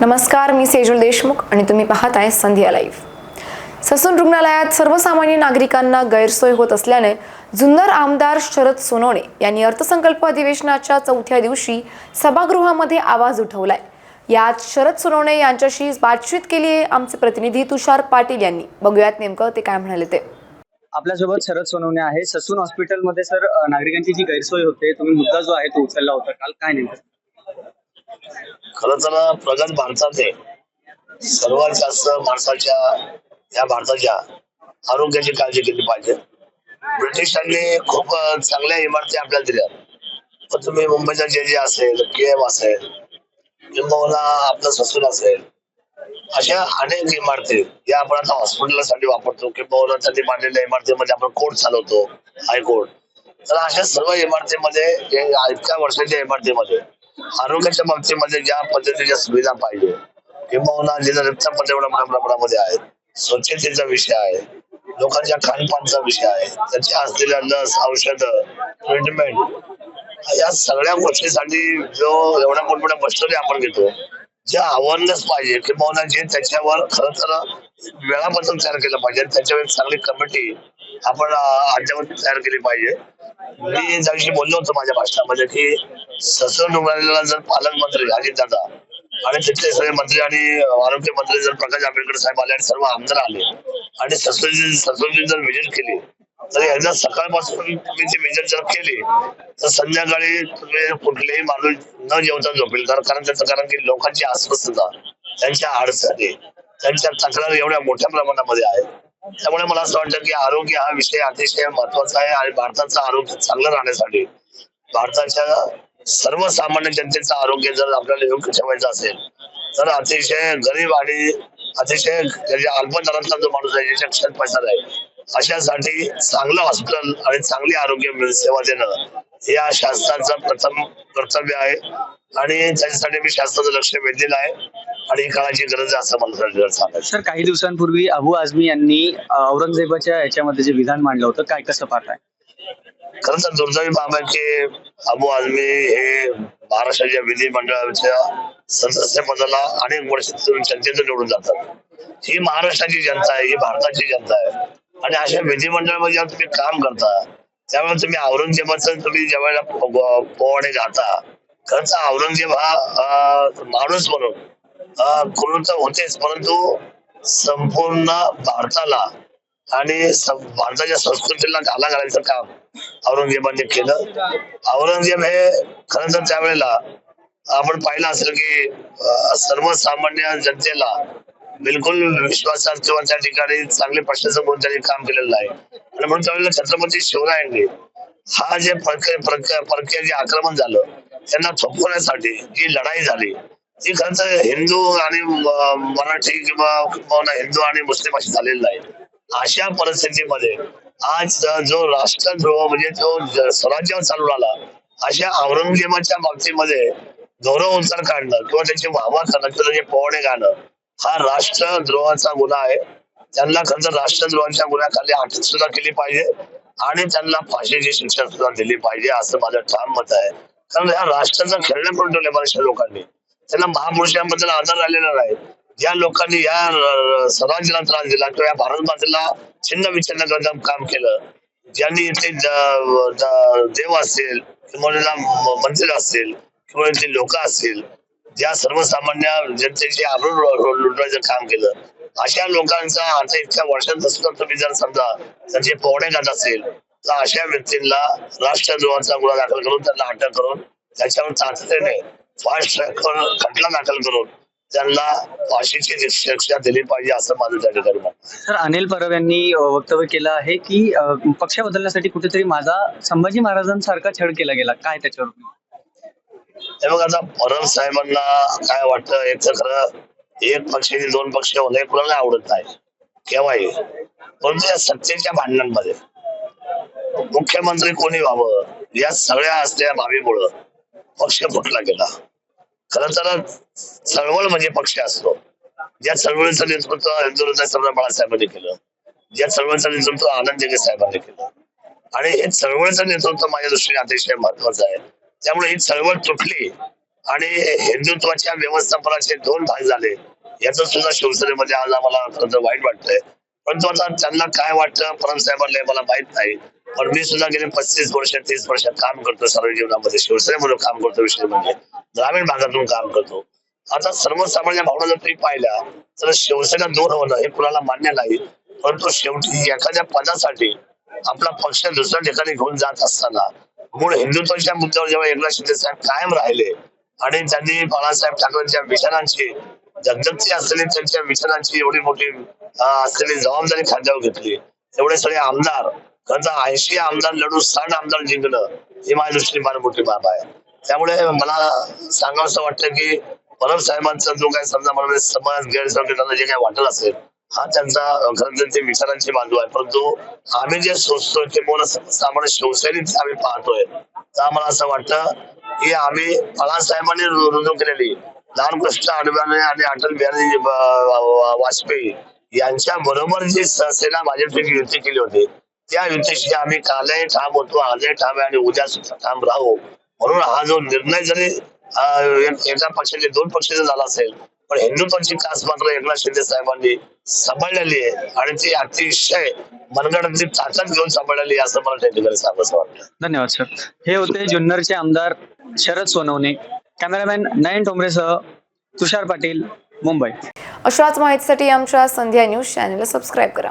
नमस्कार मी सेजुल देशमुख आणि तुम्ही पाहत आहे संध्या लाईव्ह. ससून रुग्णालयात सर्वसामान्य नागरिकांना गैरसोय होत असल्याने जुन्नर आमदार शरद सोनवणे यांनी अर्थसंकल्प अधिवेशनाच्या चौथ्या दिवशी सभागृहामध्ये आवाज उठवलाय. यात शरद सोनवणे यांच्याशी बातचीत केली आहे आमचे प्रतिनिधी तुषार पाटील यांनी. बघूयात नेमकं ते काय म्हणाले ते. आपल्यासोबत शरद सोनवणे आहे. ससून हॉस्पिटलमध्ये सर नागरिकांची जी गैरसोय होते तुम्ही मुद्दा जो आहे तो उचलला होता. काल काय नेमकं? खरं तर प्रगत भारतात आहे सर्वात जास्त माणसाच्या या भारताच्या आरोग्याची काळजी केली पाहिजे. ब्रिटिशांनी खूप चांगल्या इमारती आपल्याला दिल्या. पण तुम्ही मुंबईचा जे जे असेल के एम असेल किंबहुना आपलं ससून असेल अशा अनेक इमारती या आपण आता हॉस्पिटलसाठी वापरतो किंबहुना त्यांनी मांडलेल्या इमारतीमध्ये आपण कोर्ट चालवतो हायकोर्ट. तर अशा सर्व इमारतीमध्ये इतक्या वर्षाच्या इमारतीमध्ये आरोग्याच्या बाबतीमध्ये म्हणजे ज्या पद्धतीच्या सुविधा पाहिजे किंबहुना जिथं रक्त मोठ्या प्रमाणामध्ये आहे स्वच्छतेचा विषय आहे. लोकांच्या खानपानचा विषय आहे. त्याच्या असलेल्या लस औषध ट्रीटमेंट या सगळ्या गोष्टीसाठी जो एवढ्या मोठमोठ्या मशिनरी आपण घेतो जे अवेअरनेस पाहिजे किंवा जे त्याच्यावर खर तर वेळापासून तयार केलं पाहिजे. त्याच्यावर एक चांगली कमिटी आपण अद्यावत तयार केली पाहिजे. मी त्या दिवशी बोललो होतो माझ्या भाषणामध्ये की ससून उभारलेला जर पालकमंत्री अजित दादा आणि तिथले सगळे मंत्री आणि आरोग्य मंत्री जर प्रकाश आंबेडकर साहेब आले आणि सर्व आमदार आले आणि ससूनची ससूनची जर व्हिजिट केली तर एकदा सकाळपासून तुम्ही ती व्हिजिट जर केली तर संध्याकाळी तुम्ही कुठलेही माणूस न जेवता झोपेल. कारण कारण त्याचं कारण की लोकांची अस्वस्थता त्यांच्या अडचणी त्यांच्या तक्रार एवढ्या मोठ्या प्रमाणामध्ये आहे त्यामुळे मला असं वाटतं की आरोग्य हा विषय अतिशय महत्त्वाचा आहे आणि भारताचं आरोग्य चांगलं राहण्यासाठी भारताच्या सर्वसामान्य जनतेचं आरोग्य जर आपल्याला योग्य ठेवायचं असेल तर अतिशय गरीब आणि अतिशय म्हणजे अल्प जो माणूस आहे ज्याच्या क्षण पैसा आहे अशासाठी चांगलं हॉस्पिटल आणि चांगली आरोग्य सेवा देणं हे या शासनाचं प्रथम कर्तव्य आहे. आणि त्याच्यासाठी मी शासनाचं लक्ष वेधलेलं आहे. आणि ही काळाची गरज आहे असं मला सांगायचं. सर काही दिवसांपूर्वी अबू आझमी यांनी औरंगजेबाच्या याच्यामध्ये जे विधान मांडलं होतं काय कसं पाहताय? खरं तर दुर्दैवी बाब आहे की अबू आझमी हे महाराष्ट्राच्या विधिमंडळाच्या सदस्यपदाला अनेक वर्ष जनतेचं निवडून जातात. ही महाराष्ट्राची जनता आहे ही भारताची जनता आहे. आणि अशा विधिमंडळामध्ये जेव्हा तुम्ही काम करता त्यामुळे तुम्ही औरंगजेबाचं तुम्ही ज्यावेळेला पोवाडे गाता खरं तर औरंगजेब हा माणूस म्हणून अं, होतेच परंतु संपूर्ण भारताला आणि भारताच्या संस्कृतीला घाला घालायचं काम औरंगजेबाने केलं. औरंगजेब हे खरं तर त्यावेळेला आपण पाहिलं असेल की सर्वसामान्य जनतेला बिलकुल विश्वासात किंवा त्या ठिकाणी चांगले प्रश्न म्हणून त्यांनी काम केलेलं आहे आणि म्हणून त्यावेळेला छत्रपती शिवरायांनी हा जे परकीय परकीय जे आक्रमण झालं त्यांना थोपवण्यासाठी जी लढाई झाली ती खरं तर हिंदू आणि मराठी किंवा किंवा हिंदू आणि मुस्लिम अशी झालेली नाही. अशा परिस्थितीमध्ये आज जो राष्ट्रद्रोह म्हणजे जो स्वराज्यावर चालून आला अशा औरंगजेबाच्या बाबतीमध्ये गौरव उच्चार काढणं किंवा त्याची वाहवा करणं किंवा त्याचे पोहणे गाणं हा राष्ट्रद्रोहाचा गुन्हा आहे. त्यांना खरं राष्ट्रद्रोहाच्या गुन्ह्याखाली अटक सुद्धा केली पाहिजे आणि त्यांना फाशीची शिक्षा सुद्धा दिली पाहिजे असं माझं ठाम मत आहे. कारण ह्या राष्ट्राचं खेळणं करून ठेवले बऱ्याचशा लोकांनी? त्यांना महापुरुषांबद्दल आदर राहिलेला नाही. ज्या लोकांनी या अं, स्वराज्याला त्रास दिला किंवा या भारत मातेला छिन्न विच्छिन्न करण्याचं काम केलं. ज्यांनी इथे देव असतील किंवा मंदिर असतील किंवा इथे लोक असतील ज्या सर्वसामान्य जनतेचे आबरू लुटवायचं लुटण्याचं काम केलं. अशा लोकांचा आता इतक्या वर्षांत सुद्धा तुम्ही जर समजा त्यांचे पोहणे घात असेल तर अशा व्यक्तींना राष्ट्रद्रोहाचा गुन्हा दाखल करून त्यांना अटक करून त्याच्यावर तातडीने फास्ट ट्रॅक खटला दाखल करून त्यांना फाशीची शिक्षा दिली पाहिजे असं माझं त्या ठिकाणी. सर अनिल परब यांनी वक्तव्य केलं आहे की अ, पक्ष बदलण्यासाठी कुठेतरी माझा संभाजी महाराजांसारखा छळ केला गेला. काय त्याच्यावर? हे बघ आता परब साहेबांना काय वाटतं एक तर खरं एक पक्षाचे दोन पक्ष होणे कुणाला आवडत नाही. केव्हाही परंतु या सत्तेच्या भांडणांमध्ये मुख्यमंत्री कोणी व्हावं? या सगळ्या असलेल्या बाबीमुळं पक्ष फुटला गेला? खरं तर चळवळ म्हणजे पक्ष असतो. ज्या चळवळीचं नेतृत्व हिंदुहृदय सरदार बाळासाहेबांनी केलं ज्या चळवळीचं नेतृत्व आनंद जगे साहेबांनी केलं आणि हे चळवळीचं नेतृत्व माझ्या दृष्टीने अतिशय महत्वाचं आहे. त्यामुळे ही चळवळ तुटली आणि हिंदुत्वाच्या व्यवस्थापनाचे दोन भाग झाले. याच सुद्धा शिवसेनेमध्ये आज आम्हाला खरं वाईट वाटतंय. परंतु आता त्यांना काय वाटतं परम साहेबांना हे मला माहीत नाही. पण मी सुद्धा गेले पस्तीस वर्ष तीस वर्ष काम करतो सर्व जीवनामध्ये. शिवसेनेमध्ये काम करतो विषय म्हणजे. ग्रामीण भागातून काम करतो. आता सर्वसामान्य भावना जर तुम्ही पाहिल्या तर शिवसेना दूर होणं हे कुणाला मान्य नाही. परंतु शेवटी एखाद्या पदासाठी आपला पक्ष दुसऱ्या ठिकाणी घेऊन जात असताना मूळ हिंदुत्वाच्या मुद्द्यावर जेव्हा एकनाथ शिंदे साहेब कायम राहिले आणि त्यांनी बाळासाहेब ठाकरेंच्या विचारांची जगजगती असलेली त्यांच्या विचारांची एवढी मोठी असलेली जबाबदारी खांद्यावर घेतली. एवढे सगळे आमदार खरं ऐंशी आमदार लढून साठ आमदार जिंकणं ही माझ्या दृष्टीने फार मोठी बाब आहे. त्यामुळे मला सांगावं असं वाटतं की परब साहेबांचा जो काही समजा मला म्हणजे समाज गैरसमज जे काही वाटत असेल हा त्यांचा खरं ते विचारांची बाजू आहे. परंतु आम्ही जे सोचतोय ते मोल सामान्य शिवसैनिक आम्ही पाहतोय तर आम्हाला असं वाटतं की आम्ही बाळासाहेबांनी रुजू केलेली लालकृष्ण अडवाणी आणि अटल बिहारी वाजपेयी यांच्या बरोबर जी सहसेना भाजपची युती केली होती त्या युतीशी आम्ही कालही ठाम होतो आजही ठाम आहे आणि उद्या सुद्धा ठाम राहू. म्हणून हा जो निर्णय जरी एक- पक्षाचे दोन पक्षाचा झाला असेल पण हिंदुत्वाची कास मात्र एकनाथ शिंदे साहेबांनी सांभाळलेली आहे आणि ती अतिशय मनगडातली ताकद घेऊन सांभाळलेली आहे असं मला त्या ठिकाणी सांगायचं वाटतं. धन्यवाद सर हे होते जुन्नरचे आमदार शरद सोनवणे. कॅमेरामॅन नयन ठोंबरेसह तुषार पाटील मुंबई. अशाच माहितीसाठी आमच्या संध्या न्यूज चॅनलला सबस्क्राईब करा.